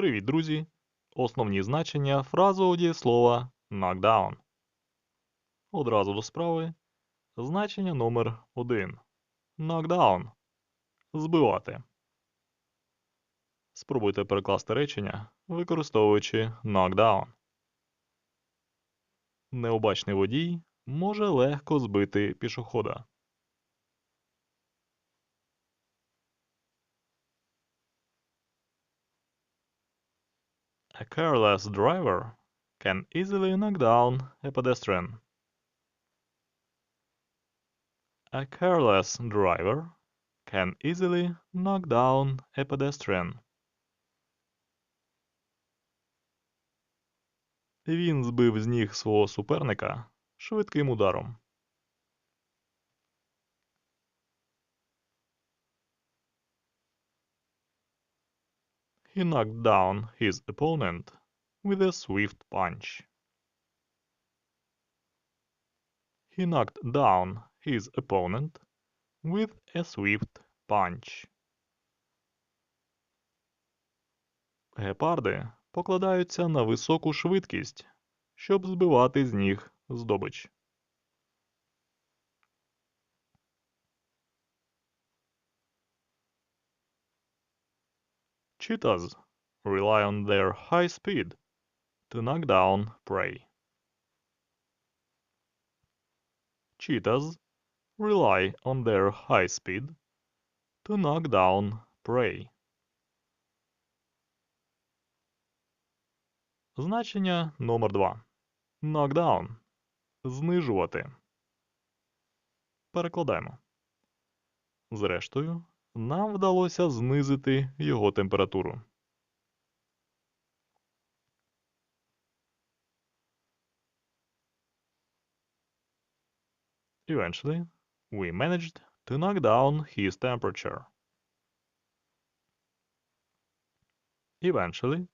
Привіт, друзі! Основні значення фразового дієслова knockdown. Одразу до справи. Значення номер 1. Knock down. Збивати. Спробуйте перекласти речення, використовуючи knock down. Необачний водій може легко збити пішохода. A careless driver can easily knock down a pedestrian. A careless driver can easily knock down a pedestrian. Він збив з ніг свого суперника швидким ударом. He knocked down his opponent with a swift punch. He knocked down his opponent with a swift punch. Гепарди покладаються на високу швидкість, щоб збивати з ніг здобич. Cheetahs rely on their high speed to knock down prey. Cheetahs rely on their high speed to knock down prey. Значення номер 2. Knockdown. Знижувати. Перекладаємо. Зрештою, нам вдалося знизити його температуру. Eventually, we managed to knock down his temperature. Eventually,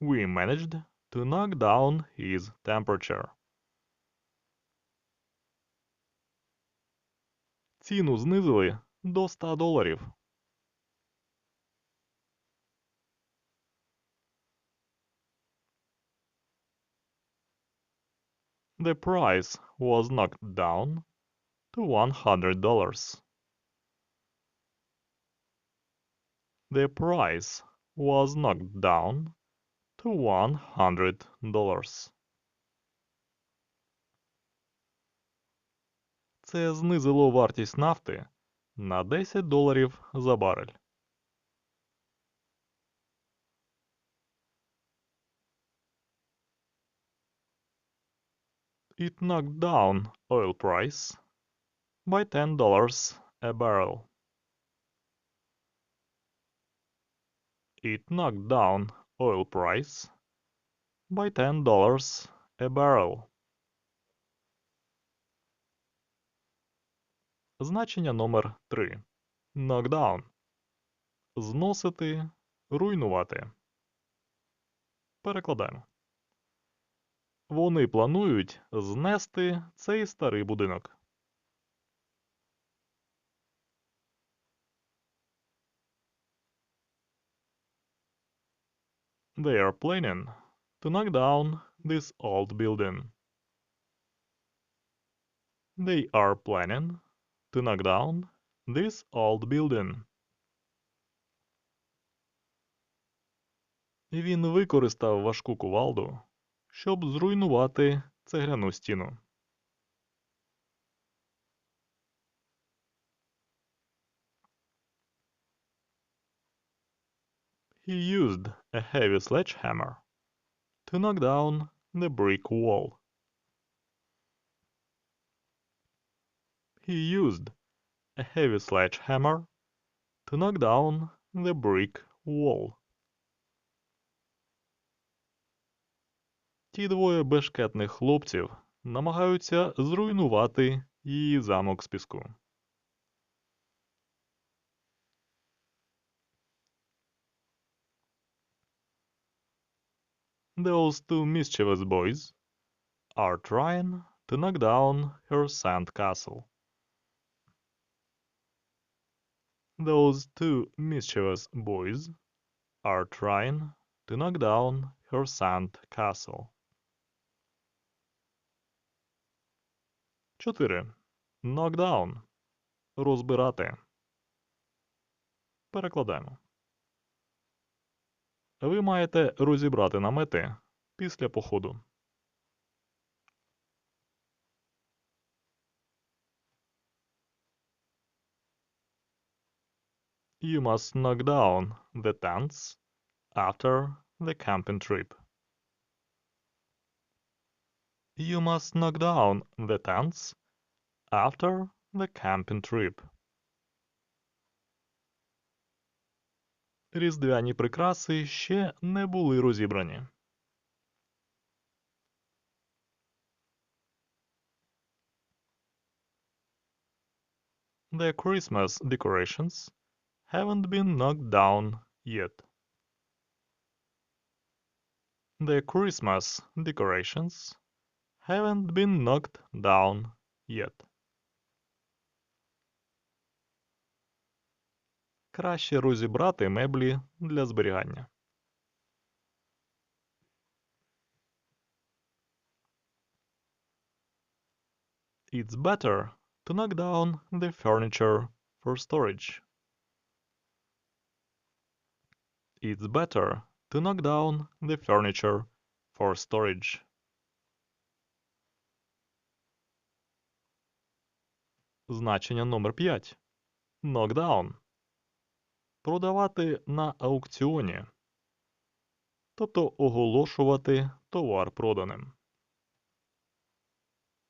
we managed to knock down his temperature. Ціну знизили до 100 доларів. The price was knocked down to $100. The price was knocked down to $100. Це знизило вартість нафти на 10 доларів за барель. It knocked down oil price by $10 a barrel. It knocked down oil price by $10 a barrel. Значення номер 3. Knockdown. Зносити, руйнувати. Перекладаємо. Вони планують знести цей старий будинок. They are planning to knock down this old building. They are planning to knock down this old building. Він використав важку кувалду, щоб зруйнувати цегляну стіну. He used a heavy sledgehammer to knock down the brick wall. He used a heavy sledgehammer to knock down the brick wall. Ті двоє бешкетних хлопців намагаються зруйнувати її замок з піску. Those two mischievous boys are trying to knock down her sand castle. Those two mischievous boys are trying to knock down her sand castle. 4. Knockdown. Розбирати. Перекладаємо. Ви маєте розібрати намети після походу. You must knock down the tents after the camping trip. You must knock down the tents after the camping trip. Різдвяні прикраси ще не були розібрані. The Christmas decorations haven't been knocked down yet. The Christmas decorations haven't been knocked down yet. Краще розібрати меблі для зберігання. It's better to knock down the furniture for storage. It's better to knock down the furniture for storage. Значення номер 5. Knockdown. Продавати на аукціоні. Тобто оголошувати товар проданим.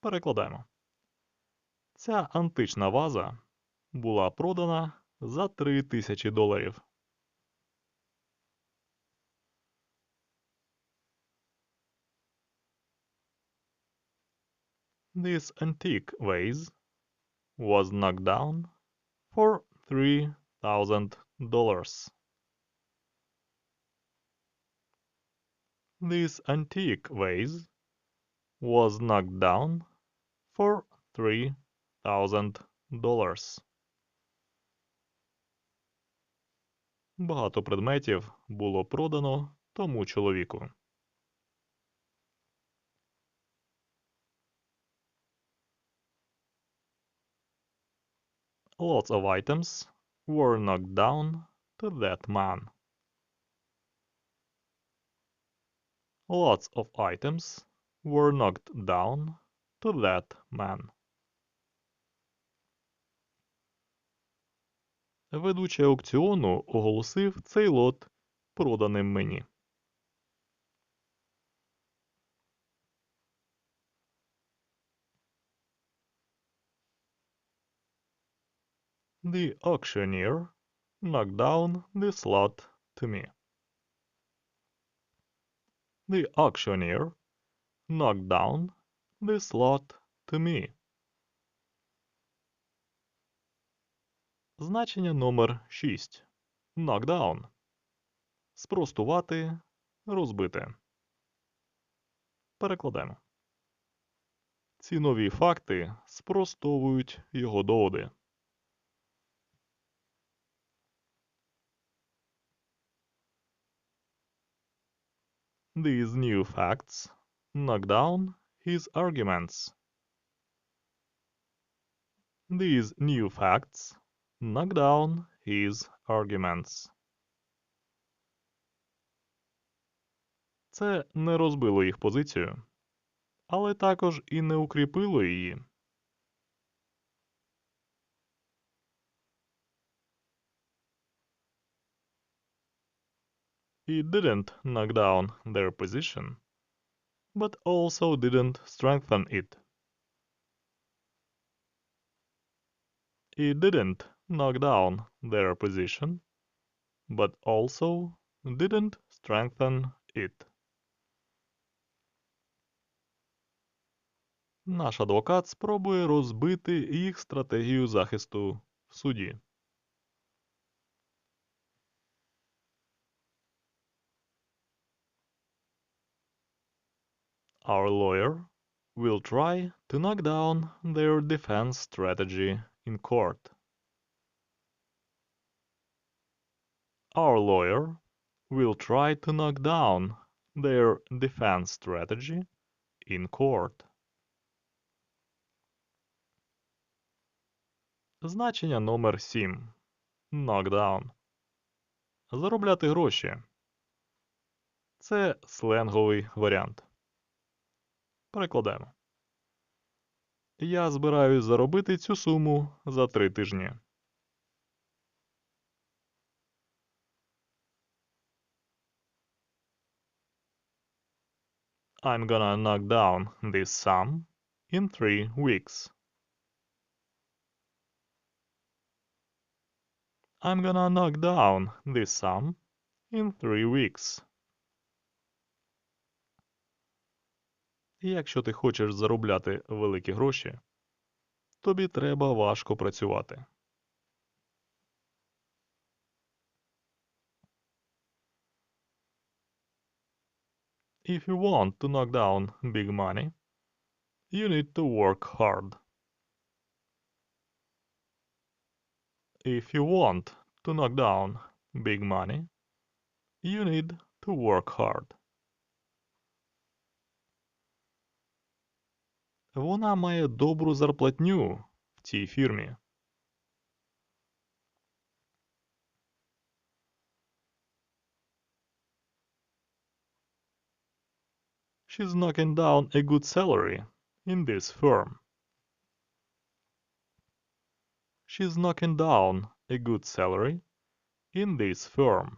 Перекладаємо. Ця антична ваза була продана за 3000 доларів. This antique vase was knocked down for three thousand dollars. This antique vase was knocked down for three thousand dollars. Багато предметів було продано тому чоловіку. Lots of items were knocked down to that man. Lots of items were knocked down to that man. Ведучий аукціону оголосив цей лот проданим мені. The auctioneer knocked down this lot to me. The auctioneer knocked down this lot to me. Значення номер 6. Knockdown. Спростувати, розбити. Перекладаємо. Ці нові факти спростовують його доводи. These new facts knock down his arguments. These new facts knock down his arguments. Це не розбило їх позицію, але також і не укріпило її. It didn't knock down their position, but also didn't strengthen it. It didn't knock down their position, but also didn't strengthen it. Наш адвокат спробує розбити їх стратегію захисту в суді. Our lawyer will try to knock down their defense strategy in court. Our lawyer will try to knock down their defense strategy in court. Значення номер 7. Knockdown. Заробляти гроші. Це сленговий варіант. Перекладаємо. Я збираюсь заробити цю суму за три тижні. I'm gonna knock down this sum in three weeks. I'm gonna knock down this sum in three weeks. І Якщо ти хочеш заробляти великі гроші, тобі треба важко працювати. If you want to knock down big money, you need to work hard. If you want to knock down big money, you need to work hard. Вона має добру зарплатню в цій фірмі. She's knocking down a good salary in this firm. She's knocking down a good salary in this firm.